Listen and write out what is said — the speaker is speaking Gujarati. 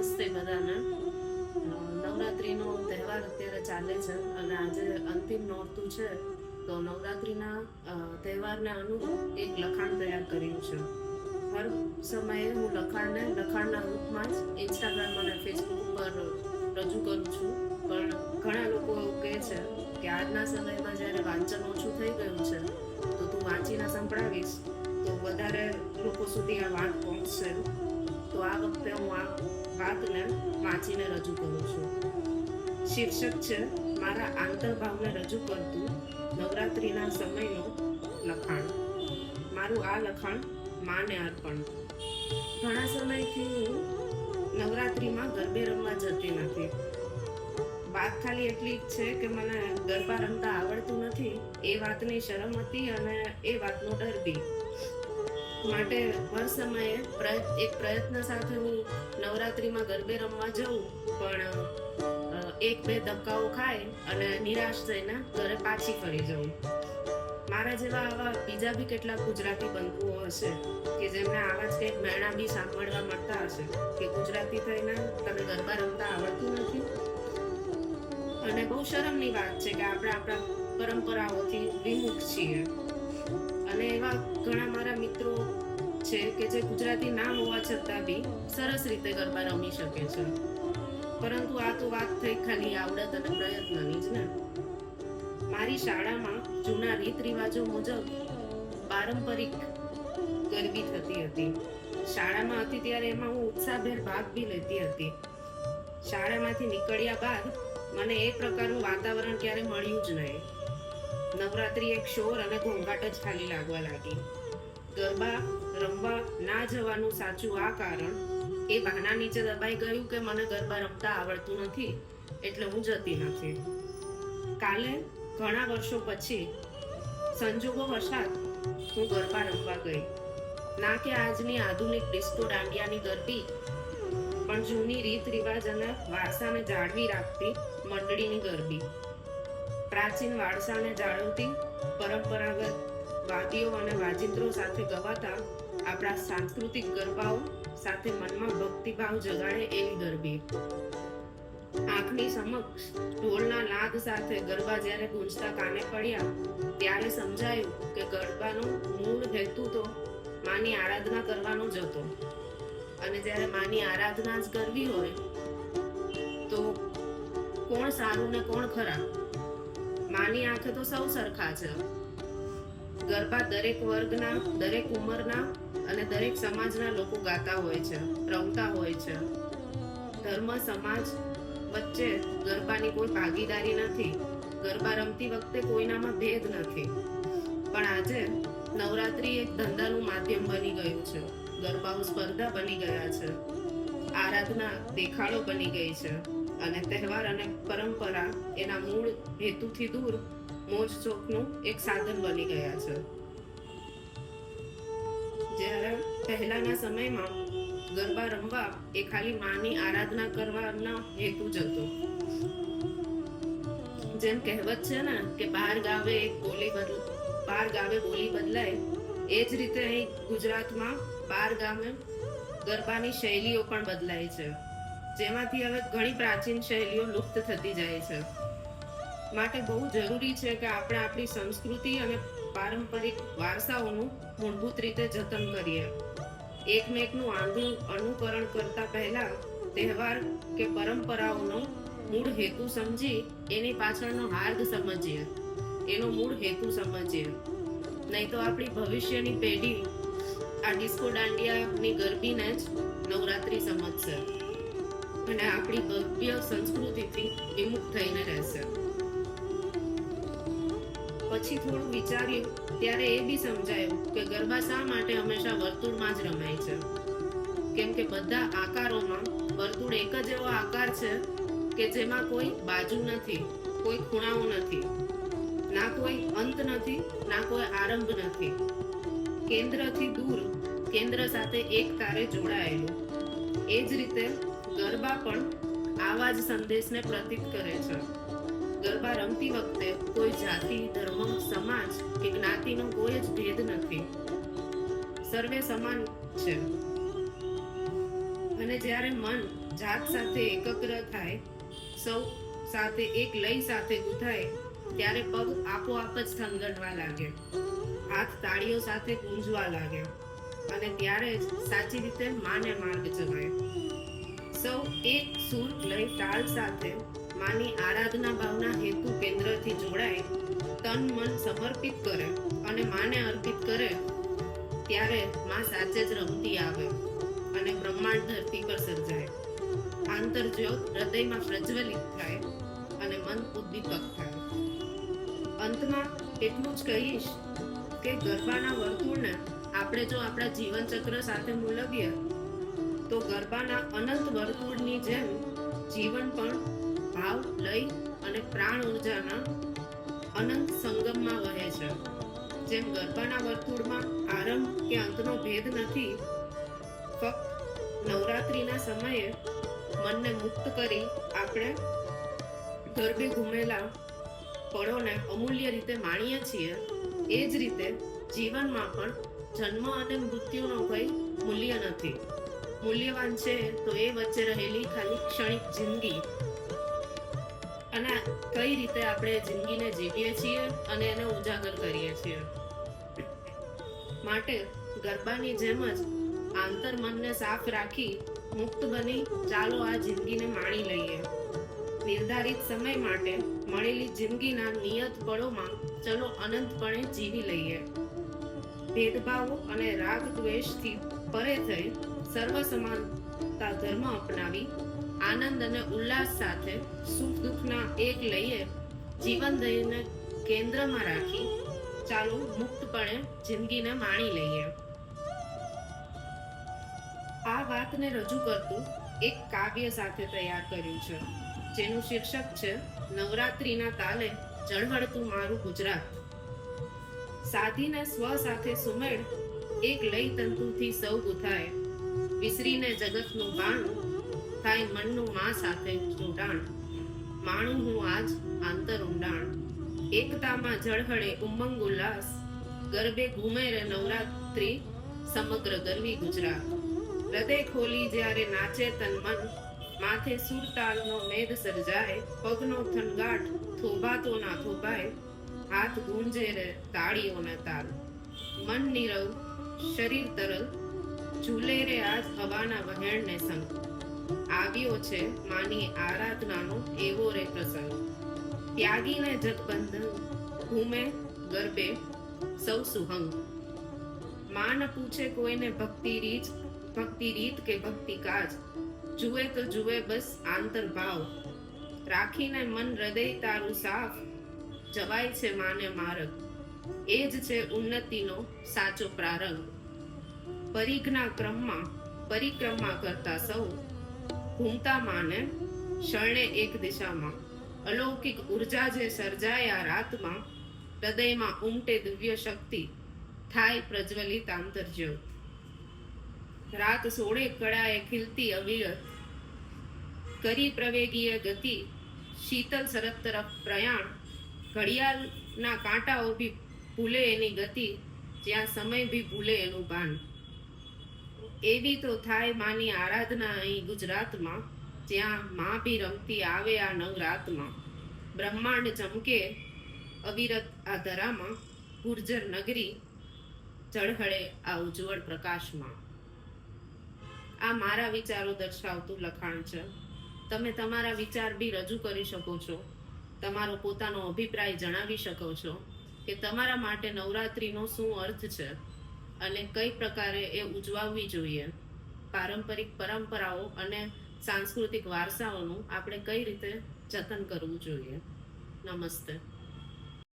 નમસ્તે બધાને. નવરાત્રિનો તહેવાર અત્યારે ચાલે છે અને આજે અંતિમ નોરતું છે, તો નવરાત્રિના તહેવારને અનુરૂપ એક લખાણ તૈયાર કર્યું છે. હર સમયે હું લખાણને લખાણના રૂપમાં જ ઇન્સ્ટાગ્રામ અને ફેસબુક પર રજૂ કરું છું. પણ ઘણા લોકો કહે છે કે આજના સમયમાં જ્યારે વાંચન ઓછું થઈ ગયું છે, તો તું વાંચીને સંભળાવીશ. તો વધારે લોકો સુધી આ વાત પહોંચશે. તો આ વખતે હું આ વાતને વાંચીને રજૂ કરું છું. શીર્ષક છે, મારા આંતરભાવને રજૂ કરતું નવરાત્રિના સમયનું લખાણ. મારું આ લખાણ માને અર્પણ. ઘણા સમયથી હું નવરાત્રિમાં ગરબે રમવા જતી નથી. વાત ખાલી એટલી જ છે કે મને ગરબા રમતા આવડતું નથી, એ વાતની શરમ હતી અને એ વાતનો ડર બી. માટે હર સમયે એક પ્રયત્ન સાથે હું નવરાત્રિમાં ગરબે રમવા જઉં, પણ એક બે ધક્કાઓ ખાય અને નિરાશ થઈને ઘરે પાછી ફરી જાઉં. મારા જેવા આવા બીજા બી કેટલાક ગુજરાતી બંધુઓ હશે કે જેમને આવા જ કંઈક મેણા બી સાંભળવા મળતા હશે કે ગુજરાતી થઈને તને ગરબા રમતા આવડતું નથી? અને બહુ શરમની વાત છે કે આપણે આપણા પરંપરાઓથી વિમુખ છીએ. અને એવા ઘણા મારા મિત્રો છે કે જે ગુજરાતી ના હોવા છતાં બી સરસ રીતે ગરબા રમી શકે છે. પરંતુ આ તો વાત થઈ ખાલી આવડત અને પ્રયત્નની જ ને. મારી શાળામાં જૂના રીત રિવાજો મુજબ પારંપરિક ગરબી થતી હતી. શાળામાં હતી ત્યારે એમાં હું ઉત્સાહભેર ભાગ બી લેતી હતી. શાળામાંથી નીકળ્યા બાદ મને એ પ્રકારનું વાતાવરણ ક્યારે મળ્યું જ નહીં. નવરાત્રી એક શોર અને ઘોંઘાટ જ ખાલી લાગવા લાગી. ગરબા, રમવા ના જવાનું સાચું આ કારણ એ બહાના નીચે દબાઈ ગયું કે મને ગરબા રમતા આવડતું નથી, એટલે હું જતી નથી. કાલે ઘણા વર્ષો પછી, સંજોગો વરસાદ, હું ગરબા રમવા ગઈ. ના કે આજની આધુનિક ડિસ્કો દાંડિયાની ગરબી, પણ જૂની રીત રિવાજ અને વારસાને જાળવી રાખતી મંડળીની ગરબી. પ્રાચીન વારસાને જાળવતી પરંપરાગત વાદીઓ અને વાજિંત્રો સાથે ગવાતા આપણા સાંસ્કૃતિક ગરબાઓ સાથે મનમાં ભક્તિભાવ જગાડે એવી ગરબી. આંખની સમક્ષ ઢોલના નાદ સાથે ગરબા જ્યારે ગુંજતા કાને પડ્યા, ત્યારે સમજાયું કે ગરબાનો મૂળ હેતુ તો માની આરાધના કરવાનો જ હતો. અને જ્યારે માની આરાધના જ કરવી હોય, તો કોણ સારું ને કોણ ખરાબ? માની આંખે તો સૌ સરખા છે. ગરબા દરેક વર્ગના, દરેક ઉંમરના અને દરેક સમાજના લોકો ગાતા હોય છે, રમતા હોય છે. ધર્મ, સમાજ વચ્ચે ગરબાની કોઈ ભાગીદારી નથી. ગરબા રમતી વખતે કોઈનામાં ભેદ નથી. પણ આજે નવરાત્રી એક ધંધાનું માધ્યમ બની ગયું છે. ગરબાઓ સ્પર્ધા બની ગયા છે. આરાધના દેખાડો બની ગઈ છે. અને તહેવાર અને પરંપરા એના મૂળ હેતુથી દૂર મોજ શોખનું એક સાધન બની ગયા છે. જ્યારે પહેલાના સમયમાં ગરબા રમવા એ ખાલી માની આરાધના કરવાના હેતુ જ હતો. જેમ કહેવત છે ને કે બહાર ગાવે એક બોલી બદલ બાર ગાવે બોલી બદલાય, એ જ રીતે અહીં ગુજરાતમાં બાર ગામે ગરબાની શૈલીઓ પણ બદલાય છે. જેમાંથી હવે ઘણી પ્રાચીન શૈલીઓ લુપ્ત થતી જાય છે. માટે બહુ જરૂરી છે કે આપણે આપણી સંસ્કૃતિ અને પારંપરિક વારસાઓનું મૂળભૂત રીતે જતન કરીએ. એકમેકનું આંધળું અનુકરણ કરતા પહેલા તહેવાર કે પરંપરાઓનો મૂળ હેતુ સમજી એની પાછળનો માર્ગ સમજીએ. એનો મૂળ હેતુ સમજીએ. નહીં તો આપણી ભવિષ્યની પેઢી આ ડિસ્કો દાંડિયાની ગરબીને જ નવરાત્રી સમજશે. અને આપણી ભવ્ય સંસ્કૃતિથી વિમુખ થઈને રહેશે. પછી થોડું વિચાર્યું, ત્યારે એ બી સમજાયું કે ગરબા શા માટે હંમેશા વર્તુળમાં જ રમાય છે? કેમ કે બધા આકારોમાં વર્તુળ એક જ એવો આકાર છે કે જેમાં કોઈ બાજુ નથી, કોઈ ખૂણાઓ નથી, ના કોઈ અંત નથી, ના કોઈ આરંભ નથી. કેન્દ્રથી દૂર, કેન્દ્ર સાથે એક તારે જોડાયેલું. એ જ રીતે ગરબા પણ આવા જ સંદેશને પ્રતીત કરે છે. ગરબા રમતી વખતે કોઈ જાતિ, ધર્મ, સમાજ કે જ્ઞાતિનો કોઈ જ ભેદ નથી. સર્વે સમાન છે. અને જ્યારે મન જાત સાથે એકગ્ર થાય, સૌ સાથે એક લય સાથે ગૂંથાય, ત્યારે પગ આપોઆપ જ થનગટવા લાગે. હાથ તાળીઓ સાથે ગુંજવા લાગે. અને ત્યારે જ સાચી રીતે માને માર્ગ જવાય. સૌ એક સૂર લઈ તાલ સાથે માની આરાધના ભાવના હેતુ કેન્દ્રથી જોડાય, તન મન સમર્પિત કરે અને માને અર્પિત કરે, ત્યારે માં સાચે જ રમતી આવે અને બ્રહ્માંડ ધરતી પર સર્જાય. આંતરજ્યોત હૃદયમાં પ્રજ્વલિત થાય અને મન ઉદ્દીપક થાય. અંતમાં એટલું જ કહીશ કે ગરબાના વર્તુળને આપણે જો આપણા જીવન ચક્ર સાથે મૂલવીએ તો ગરબાના અનંત વર્તુળની જેમ જીવન પણ ભાવ લય અને પ્રાણ ઉર્જાના અનંત સંગમમાં વહે છે. જેમ ગરબાના વર્તુળમાં આરંભ કે અંતનો ભેદ નથી, ફક્ત નવરાત્રિના સમયે મનને મુક્ત કરી આપણે ગરબે ઘૂમેલા પળોને અમૂલ્ય રીતે માણીએ છીએ, એ જ રીતે જીવનમાં પણ જન્મ અને મૃત્યુનો કોઈ મૂલ્ય નથી. મૂલ્યવાન છે તો એ વચ્ચે રહેલી ખાલી ક્ષણિક જિંદગી. અને કઈ રીતે આપણે જિંદગીને જીવીએ છીએ અને એને ઉજાગર કરીએ છીએ. માટે ગરબાની જેમ જ આંતર મનને સાફ રાખી મુક્ત બની ચાલો આ જિંદગીને માણી લઈએ. નિર્ધારિત સમય માટે મળેલી જિંદગીના નિયત પળોમાં ચલો અનંતપણે જીવી લઈએ. ભેદભાવો અને રાગ દ્વેષથી પરે થઈ સર્વ સમાનતા ધર્મ અપનાવી, આનંદ અને ઉલ્લાસ સાથે સુખ દુઃખના એક લઈએ જીવન દયને કેન્દ્રમાં રાખી, ચાલો મુક્તપણે જિંદગીને માણી લઈએ. આ વાતને રજૂ કરતું એક કાવ્ય સાથે તૈયાર કર્યું છે, જેનું શીર્ષક છે, નવરાત્રિના તાલે ઝળહળતું મારું ગુજરાત. સાધીને સ્વ સાથે સુમેળ, એક લય તંતુથી સૌ ગુથાય વિસરીને જગતનું બાણું થાય મનનું માં સાથે જોડાણ માણું હું આજ આંતર ઊંડાણ. એકતામાં જળહળે ઉમંગ ઉલ્લાસ. ગરબે ઘૂમે રે નવરાત્રી સમગ્ર ગરવી ગુજરાત. હૃદય ખોલી જ્યારે નાચે તન મન, માથે સુરતાલનો મેદ સર્જાય, પગનો થનગાટ થોભાતો ના થોભાય, હાથ ગુંજે રે તાળીઓના તાલ. મન નીરવ, શરીર તરલ ઝૂલે રે આજ હવાના વહેણને સંગ. આવ્યો છે માની આરાધનાનો એવો રે પ્રસંગ. ત્યાગીને જગબંધન, ઘૂમે, ગરબે, સૌ સુહંગ. માન પૂછે કોઈને ભક્તિ રીત ભક્તિ રીત કે ભક્તિ કાજ? જુએ તો જુએ બસ આંતર ભાવ. રાખીને મન હૃદય તારું સાફ. જવાય છે માને માર્ગ. એ જ છે ઉન્નતિનો સાચો પ્રારંભ. પરિઘના ક્રમમાં, પરિક્રમા કરતા સૌ ઘૂમતા માને શરણે એક દિશામાં. અલૌકિક ઊર્જા જે સર્જાય રાતમાં, હૃદયમાં ઉમટે દિવ્ય શક્તિ, થાય પ્રજ્વલિત આંતરજ્યોત. રાત સોળે કળાએ ખીલતી અવિરત, કરી પ્રવેગીય ગતિ, શીતલ શરત તરફ પ્રયાણ, ઘડિયાળના કાંટાઓ ભી ભૂલે એની ગતિ, જ્યાં સમય ભી ભૂલે એનું ભાન. એવી તો થાય માની આરાધના અહીં ગુજરાતમાં, જ્યાં માં બી રમતી આવે આ નવરાતમાં બ્રહ્માંડ ચમકે અવિરત આ ધરામાં, ગુર્જર નગરી ઝળહળે આ ઉજ્જવળ પ્રકાશમાં. આ મારા વિચારો દર્શાવતું લખાણ છે. તમે તમારા વિચાર બી રજૂ કરી શકો છો. તમારો પોતાનો અભિપ્રાય જણાવી શકો છો કે તમારા માટે નવરાત્રિનો શું અર્થ છે? અને કઈ પ્રકારે એ ઉજવાવવી જોઈએ. પારંપરિક પરંપરાઓ અને સાંસ્કૃતિક વારસાઓનું આપણે કઈ રીતે જતન કરવું જોઈએ. નમસ્તે.